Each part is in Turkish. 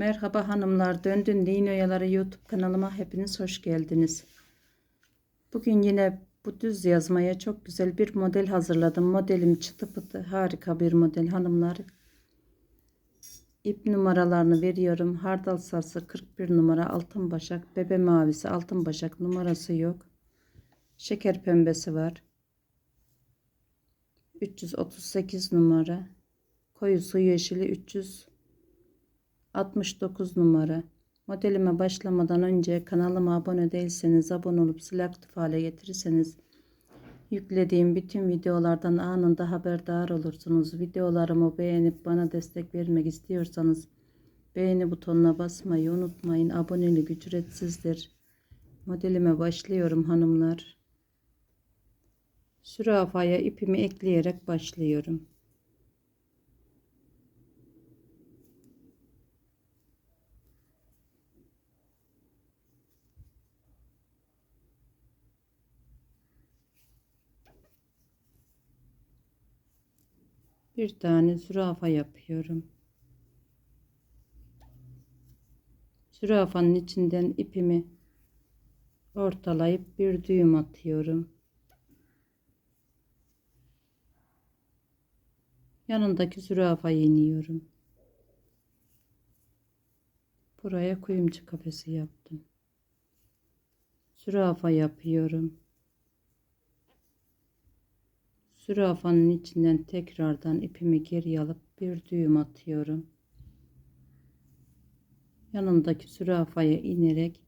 Merhaba hanımlar, Döndün Din Oyaları YouTube kanalıma hepiniz hoş geldiniz. Bugün yine bu düz yazmaya çok güzel bir model hazırladım. Modelim çıtı pıtı harika bir model hanımlar. İp numaralarını veriyorum. Hardal sarısı 41 numara altın başak, bebe mavisi altın başak numarası yok. Şeker pembesi var. 338 numara. Koyu su yeşili 369 numara. Modelime başlamadan önce kanalıma abone değilseniz abone olup zil aktif hale getirirseniz yüklediğim bütün videolardan anında haberdar olursunuz. Videolarımı beğenip bana destek vermek istiyorsanız beğeni butonuna basmayı unutmayın. Abonelik ücretsizdir. Modelime başlıyorum hanımlar. Sürafaya ipimi ekleyerek başlıyorum. Bir tane zürafa yapıyorum. Zürafanın içinden ipimi ortalayıp bir düğüm atıyorum. Yanındaki zürafayı iniyorum. Buraya kuyumcu kafesi yaptım. Zürafa yapıyorum. Zürafanın içinden tekrardan ipimi geri alıp bir düğüm atıyorum. Yanındaki zürafaya inerek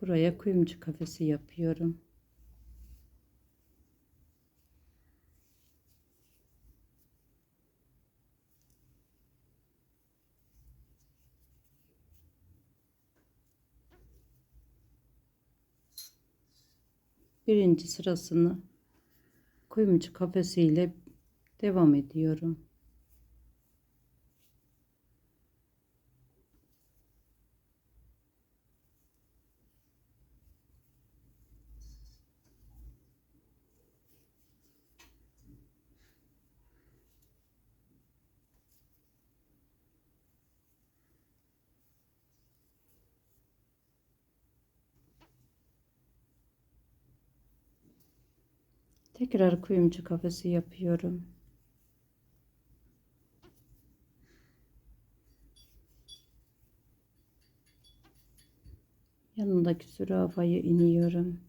buraya kuyumcu kafesi yapıyorum. Birinci sırasını kuyumcu kafesiyle devam ediyorum. Tekrar kuyumcu kafesi yapıyorum. Yanındaki zürafayı iniyorum.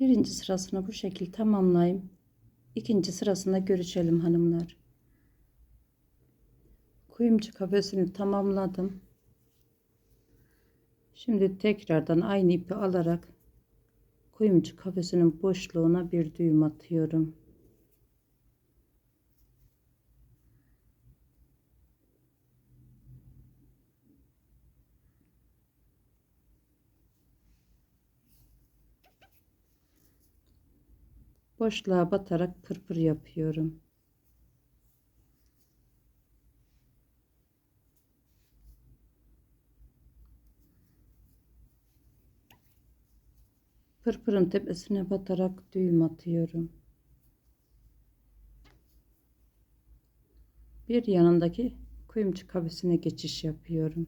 Birinci sırasını bu şekilde tamamlayayım. İkinci sırasında görüşelim hanımlar. Kuyumcu kafesini tamamladım. Şimdi tekrardan aynı ipi alarak kuyumcu kafesinin boşluğuna bir düğüm atıyorum. Boşluğa batarak pırpır yapıyorum. Pırpırın tepesine batarak düğüm atıyorum. Bir yanındaki kuyumcu kafesine geçiş yapıyorum.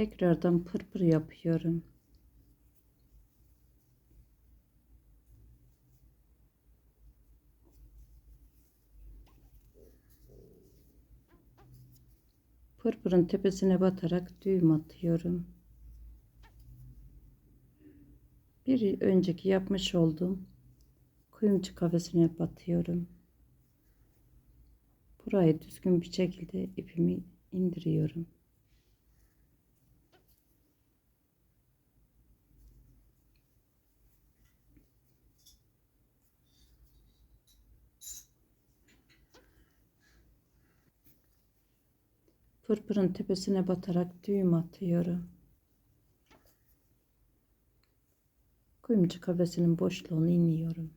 Tekrardan pırpır yapıyorum. Pırpırın tepesine batarak düğüm atıyorum. Bir önceki yapmış olduğum kuyumcu kafesine batıyorum. Burayı düzgün bir şekilde ipimi indiriyorum. Pırpırın tepesine batarak düğüm atıyorum. Kuyumcu kafesinin boşluğunu iniyorum.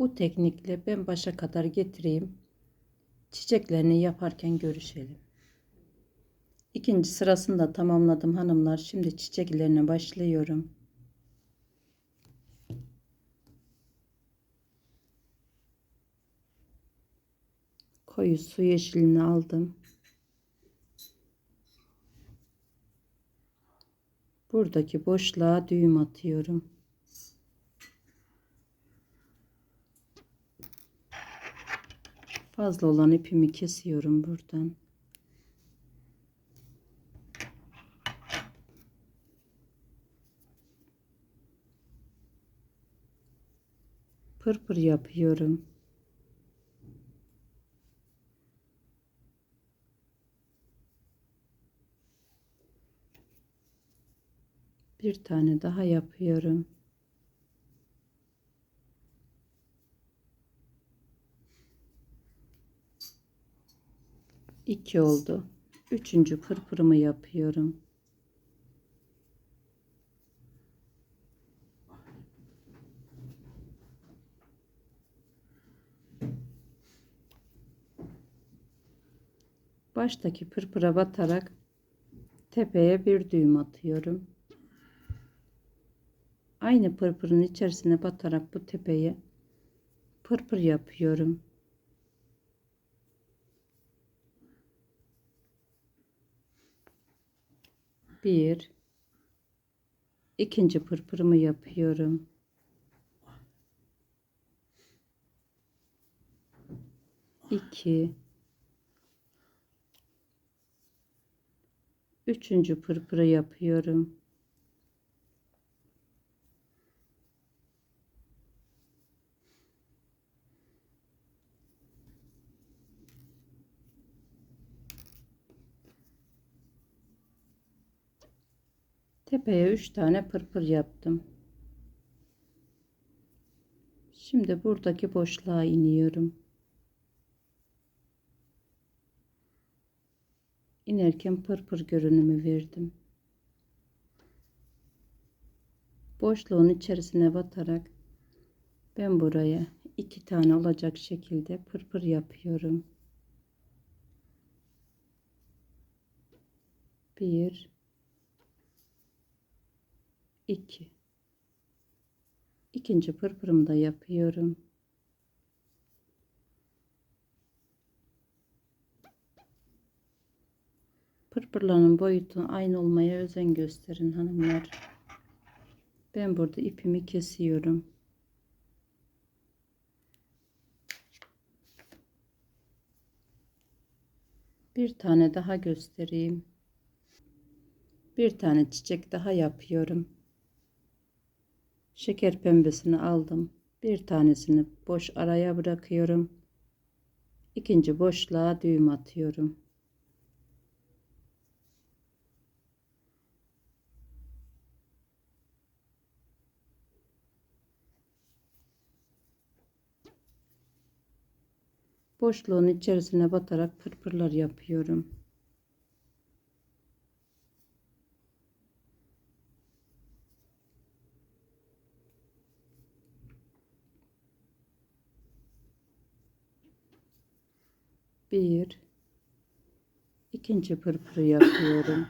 Bu teknikle ben başa kadar getireyim. Çiçeklerini yaparken görüşelim. İkinci sırasını da tamamladım hanımlar. Şimdi çiçeklerine başlıyorum. Koyu su yeşilini aldım. Buradaki boşluğa düğüm atıyorum. Fazla olan ipimi kesiyorum buradan. Pırpır yapıyorum. Bir tane daha yapıyorum. 2 oldu. Üçüncü pırpırımı yapıyorum. Baştaki pırpıra batarak tepeye bir düğüm atıyorum. Aynı pırpırın içerisine batarak bu tepeye pırpır yapıyorum. Bir ikinci pırpırımı yapıyorum. iki üçüncü pırpırı yapıyorum. Tepeye 3 tane pırpır yaptım. Şimdi buradaki boşluğa iniyorum. İnerken pırpır görünümü verdim. Boşluğun içerisine batarak ben buraya iki tane olacak şekilde pırpır yapıyorum. Bir 2 ikinci pırpırımı da yapıyorum. Pırpırların boyutu aynı olmaya özen gösterin hanımlar. Ben burada ipimi kesiyorum. Bir tane daha göstereyim. Bir tane çiçek daha yapıyorum şeker pembesini aldım. Bir tanesini boş araya bırakıyorum. İkinci boşluğa düğüm atıyorum. Boşluğun içerisine batarak pırpırlar yapıyorum. Bir, ikinci pırpırı yapıyorum.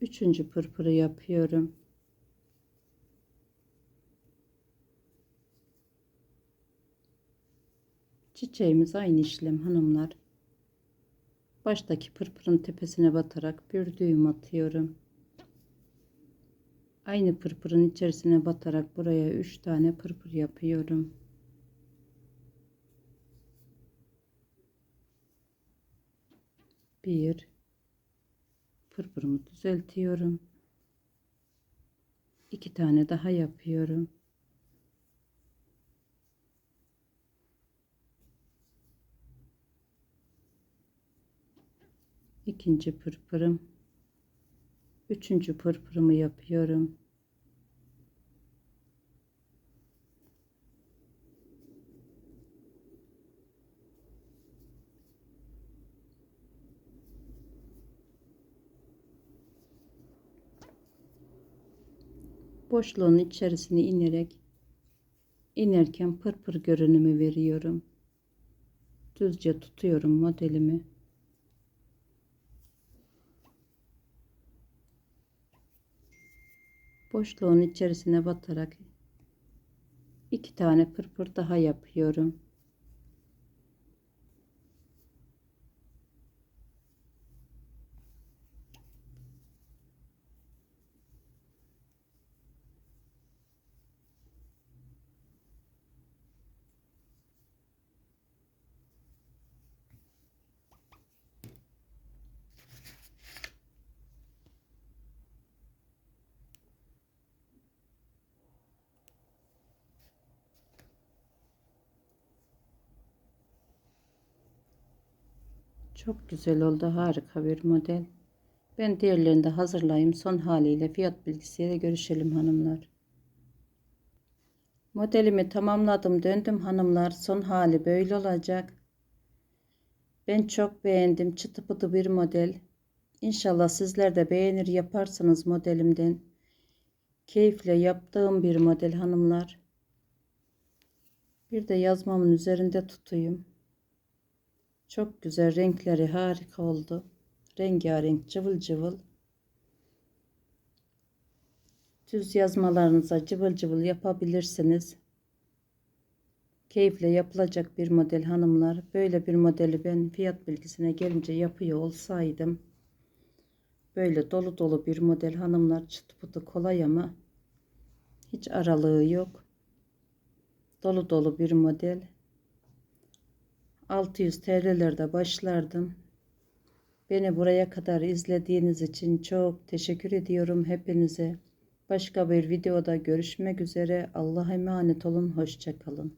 Üçüncü pırpırı yapıyorum. Çiçeğimiz aynı işlem hanımlar. Baştaki pırpırın tepesine batarak bir düğüm atıyorum. Aynı pırpırın içerisine batarak buraya 3 tane pırpır yapıyorum. Bir pırpırımı düzeltiyorum. İki tane daha yapıyorum. İkinci pırpırım. Üçüncü pırpırımı yapıyorum. Boşluğun içerisine inerek inerken pırpır görünümü veriyorum. Düzce tutuyorum modelimi boşluğun içerisine batarak iki tane pırpır daha yapıyorum. Çok güzel oldu. Harika bir model. Ben diğerlerini de hazırlayayım. Son haliyle fiyat bilgisiyle görüşelim hanımlar. Modelimi tamamladım. Döndüm hanımlar. Son hali böyle olacak. Ben çok beğendim. Çıtı pıtı bir model. İnşallah sizler de beğenir yaparsınız modelimden. Keyifle yaptığım bir model hanımlar. Bir de yazmamın üzerinde tutayım. Çok güzel renkleri harika oldu. Rengarenk cıvıl cıvıl. Düz yazmalarınıza cıvıl cıvıl yapabilirsiniz. Keyifle yapılacak bir model hanımlar. Böyle bir modeli ben fiyat bilgisine gelince yapıyor olsaydım. Böyle dolu dolu bir model hanımlar çıtı pıtı kolay ama hiç aralığı yok. Dolu dolu bir model. 600 TL'lerde başlardım. Beni buraya kadar izlediğiniz için çok teşekkür ediyorum hepinize. Başka bir videoda görüşmek üzere. Allah'a emanet olun. Hoşçakalın.